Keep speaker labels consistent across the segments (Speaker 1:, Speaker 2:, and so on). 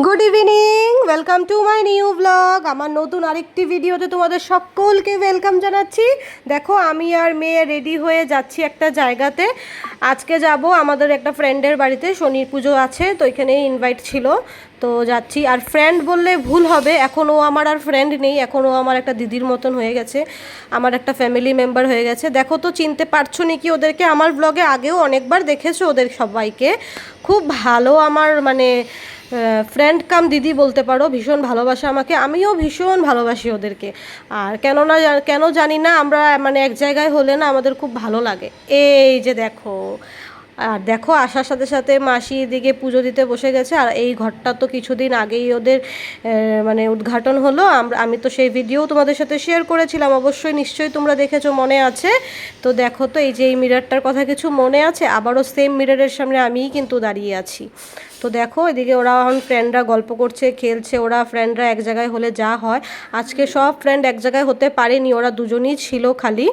Speaker 1: Good evening welcome to my new blog আমার নতুন আরেকটি ভিডিওতে তোমাদের সকলকে ওয়েলকাম জানাচ্ছি। দেখো, আমি আর মেয়ে রেডি হয়ে যাচ্ছি একটা জায়গাতে। আজকে যাব আমাদের একটা ফ্রেন্ডের বাড়িতে শনি পুজো আছে, তো এখানে ইনভাইট ছিল। তো যাচ্ছি। আর ফ্রেন্ড বললে ভুল হবে এখনও আমার আর ফ্রেন্ড নেই, এখন ও আমার একটা দিদির মতন হয়ে গেছে। আমার একটা ফ্যামিলি মেম্বার হয়ে গেছে। দেখো তো, চিনতে পারছ নাকি ওদেরকে? আমার ব্লগে আগেও অনেকবার দেখেছ ওদের সবাইকে। খুব ভালো আমার মানে ফ্রেন্ড কাম দিদি বলতে পারো, ভীষণ ভালোবাসে আমাকে। আমিও ভীষণ ভালোবাসি ওদেরকে। আর কেননা না কেন জানি না, আমরা মানে এক জায়গায় হলে না আমাদের খুব ভালো লাগে। এই যে দেখো আর দেখো, আসার সাথে সাথে মাসি এদিকে পুজো দিতে বসে গেছে, আর এই ঘরটা তো কিছুদিন আগেই ওদের মানে উদ্ঘাটন হলো। আমি তো সেই ভিডিও তোমাদের সাথে শেয়ার করেছিলাম, অবশ্যই নিশ্চয়ই তোমরা দেখেছ, মনে আছে। তো দেখো তো, এই যে এই মিররটার কথা কিছু মনে আছে, আবারও সেম মিররের সামনে আমিই কিন্তু দাঁড়িয়ে আছি। তো দেখো, এদিকে ওরা এখন ফ্রেন্ডরা গল্প করছে, খেলছে, ওরা ফ্রেন্ডরা এক জায়গায় হলে যা হয়। আজকে সব ফ্রেন্ড এক জায়গায় হতে পারেনি, ওরা দুজনই ছিল খালি।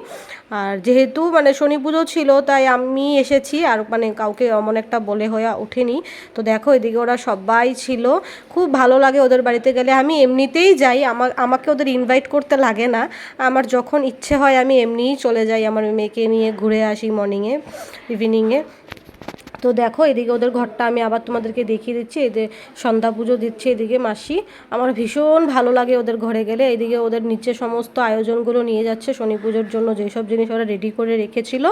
Speaker 1: আর যেহেতু মানে শনি পুজো ছিল, তাই আমি এসেছি, আর মানে কাউকে অমন একটা বলে হয়ে ওঠেনি। তো দেখো, এদিকে ওরা সবাই ছিল। খুব ভালো লাগে ওদের বাড়িতে গেলে। আমি এমনিতেই যাই। আমার আমাকে ওদের ইনভাইট করতে লাগে না। আমার যখন ইচ্ছে হয়, আমি এমনিই চলে যাই। আমার মেয়েকে নিয়ে ঘুরে আসি মর্নিংয়ে ইভিনিংয়ে তো দেখো, এদিকে ওদের ঘরটা আমি আবার তোমাদেরকে দেখিয়ে দিচ্ছি। এদের সন্ধ্যা পুজো দিচ্ছে এদিকে মাসি। আমার ভীষণ ভালো লাগে ওদের ঘরে গেলে। এদিকে ওদের নিচে সমস্ত আয়োজনগুলো নিয়ে যাচ্ছে। শনি পুজোর জন্য যেসব জিনিস ওরা রেডি করে রেখেছিল,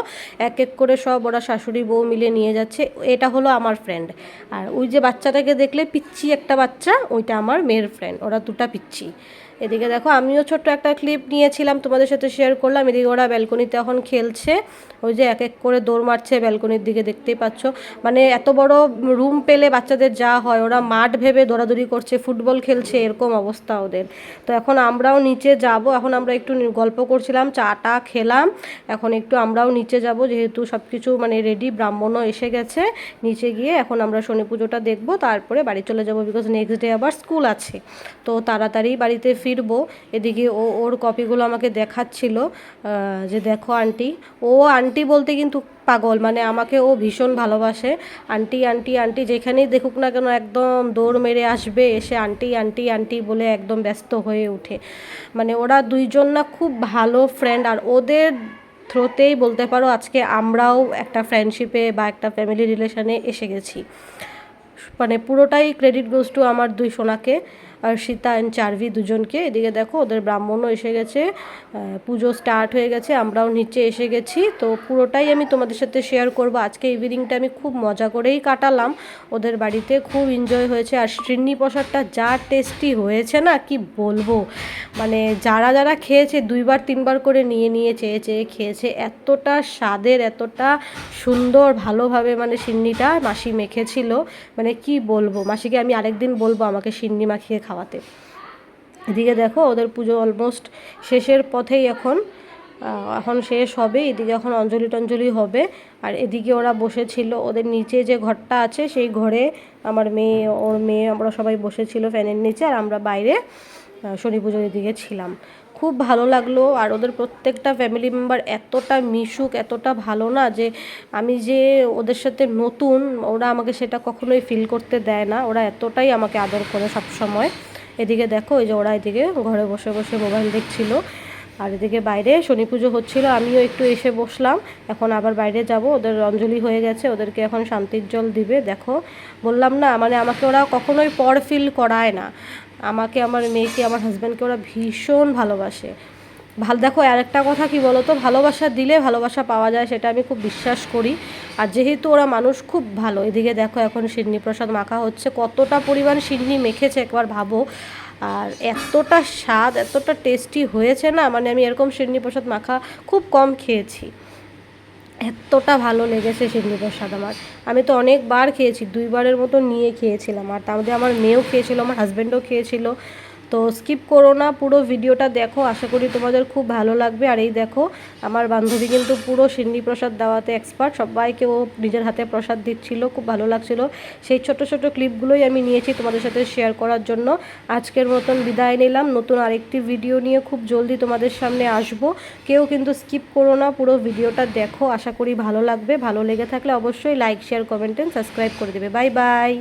Speaker 1: এক এক করে সব ওরা শাশুড়ি বউ মিলে নিয়ে যাচ্ছে। এটা হলো আমার ফ্রেন্ড আর ওই যে বাচ্চাটাকে দেখলে পিচ্ছি একটা বাচ্চা, ওইটা আমার মেয়ের ফ্রেন্ড ওরা দুটা পিচ্ছি এদিকে দেখো, আমিও ছোট্ট একটা ক্লিপ নিয়েছিলাম, তোমাদের সাথে শেয়ার করলাম। এদিকে ওরা ব্যালকনিতে এখন খেলছে। ওই যে এক এক করে দৌড় মারছে ব্যালকনির দিকে, দেখতেই পাচ্ছ। মানে এত বড় রুম পেলে বাচ্চাদের যা হয়, ওরা মাঠ ভেবে দৌড়াদৌড়ি করছে ফুটবল খেলছে, এরকম অবস্থা ওদের। তো এখন আমরাও নিচে যাব। এখন আমরা একটু গল্প করছিলাম, চাটা খেলাম। এখন একটু আমরাও নিচে যাব, যেহেতু সব কিছু মানে রেডি ব্রাহ্মণও এসে গেছে। নিচে গিয়ে এখন আমরা শনি পুজোটা দেখব, তারপরে বাড়ি চলে যাব বিকজ নেক্সট ডে আবার স্কুল আছে। তো তাড়াতাড়ি বাড়িতে ফিরবো। এদিকে ও, ওর কপিগুলো আমাকে দেখাচ্ছিল যে দেখো আন্টি। ও আন্টি বলতে কিন্তু পাগল মানে আমাকে ও ভীষণ ভালোবাসে। আন্টি আন্টি আন্টি, যেখানেই দেখুক না কেন একদম দৌড় মেরে আসবে, এসে আন্টি আন্টি আন্টি বলে একদম ব্যস্ত হয়ে ওঠে। মানে ওরা দুইজন না খুব ভালো ফ্রেন্ড আর ওদের থ্রোতেই বলতে পারো আজকে আমরাও একটা ফ্রেন্ডশিপে বা একটা ফ্যামিলি রিলেশনে এসে গেছি। মানে পুরোটাই ক্রেডিট গোজ টু আমার দুই সোনাকে। আর সীতা অ্যান্ড চার্ভি দুজনকে। এদিকে দেখো, ওদের ব্রাহ্মণও এসে গেছে। পুজো স্টার্ট হয়ে গেছে, আমরাও নিচে এসে গেছি। তো পুরোটাই আমি তোমাদের সাথে শেয়ার করব। আজকে ইভিনিংটা আমি খুব মজা করেই কাটালাম। ওদের বাড়িতে খুব এনজয় হয়েছে। আর শ্রীনি প্রসাদটা যা টেস্টি হয়েছে না, কি বলব? মানে যারা যারা খেয়েছে, দুইবার, তিনবার করে নিয়ে নিয়ে, চেয়ে চেয়ে খেয়েছে, এতটা স্বাদের, এতটা সুন্দর, ভালোভাবে মানে সিন্নিটা মাসি মেখেছিল। মানে কি বলব? মাসিকে আমি আরেকদিন বলব আমাকে সিন্নি মাখিয়ে খাওয়াতে। এদিকে দেখো, ওদের পুজো অলমোস্ট শেষের পথেই এখন এখন শেষ হবে। এদিকে এখন অঞ্জলি টঞ্জলি হবে। আর এদিকে ওরা বসেছিল, ওদের নিচে যে ঘরটা আছে, সেই ঘরে আমার মেয়ে, ওর মেয়ে, আমরা সবাই বসেছিল ফ্যানের নিচে, আর আমরা বাইরে শনি পুজোর এদিকে ছিলাম। খুব ভালো লাগল আর ওদের প্রত্যেকটা ফ্যামিলি মেম্বার এতটা মিশুক, এতটা ভালো না যে আমি যে ওদের সাথে নতুন, ওরা আমাকে সেটা কখনোই ফিল করতে দেয় না। ওরা এতটাই আমাকে আদর করে সব সময় এদিকে দেখো ওই যে ওরা এদিকে ঘরে বসে বসে মোবাইল দেখছিল। আর এদিকে বাইরে শনি পুজো হচ্ছিল, আমিও একটু এসে বসলাম। এখন আবার বাইরে যাব, ওদের অঞ্জলি হয়ে গেছে, ওদেরকে এখন শান্তির জল দিবে। দেখো, বললাম না মানে আমাকে ওরা কখনোই পর ফিল করায় না। আমাকে, আমার মেয়েকে, আমার হাজব্যান্ডকে ওরা ভীষণ ভালোবাসে। ভালো, দেখো আর একটা কথা কি বলো তো ভালোবাসা দিলে ভালোবাসা পাওয়া যায়, সেটা আমি খুব বিশ্বাস করি। আর যেহেতু ওরা মানুষ খুব ভালো, এদিকে দেখো এখন সিন্নি প্রসাদ মাখা হচ্ছে, কতটা পরিমাণ সিন্নি মেখেছে একবার ভাবো। আর এতটা স্বাদ, এতটা টেস্টি হয়েছে না? মানে আমি এরকম সিন্নি প্রসাদ মাখা খুব কম খেয়েছি। এতটা ভালো লেগেছে সিন্নি প্রসাদ আমার। আমি তো অনেকবার খেয়েছি, দুইবারের মতো নিয়ে খেয়েছিলাম। আর তার মধ্যে আমার মেয়েও খেয়েছিলো, আমার হাজব্যান্ডও খেয়েছিল। তো স্কিপ করো না, পুরো ভিডিওটা দেখো, আশা করি তোমাদের খুব ভালো লাগবে। আর এই দেখো, আমার বান্ধবী কিন্তু পুরো সিন্নি প্রসাদ দেওয়াতে এক্সপার্ট সবাইকে ও নিজের হাতে প্রসাদ দিচ্ছিল, খুব ভালো লাগছিল। সেই ছোট ছোট ক্লিপগুলোই আমি নিয়েছি তোমাদের সাথে শেয়ার করার জন্য। আজকের মতন বিদায় নিলাম, নতুন আরেকটি ভিডিও নিয়ে খুব জলদি তোমাদের সামনে আসব। কেউ কিন্তু স্কিপ করো না, পুরো ভিডিওটা দেখো, আশা করি ভালো লাগবে। ভালো লেগে থাকলে অবশ্যই like share comment and subscribe করে দেবে। Bye bye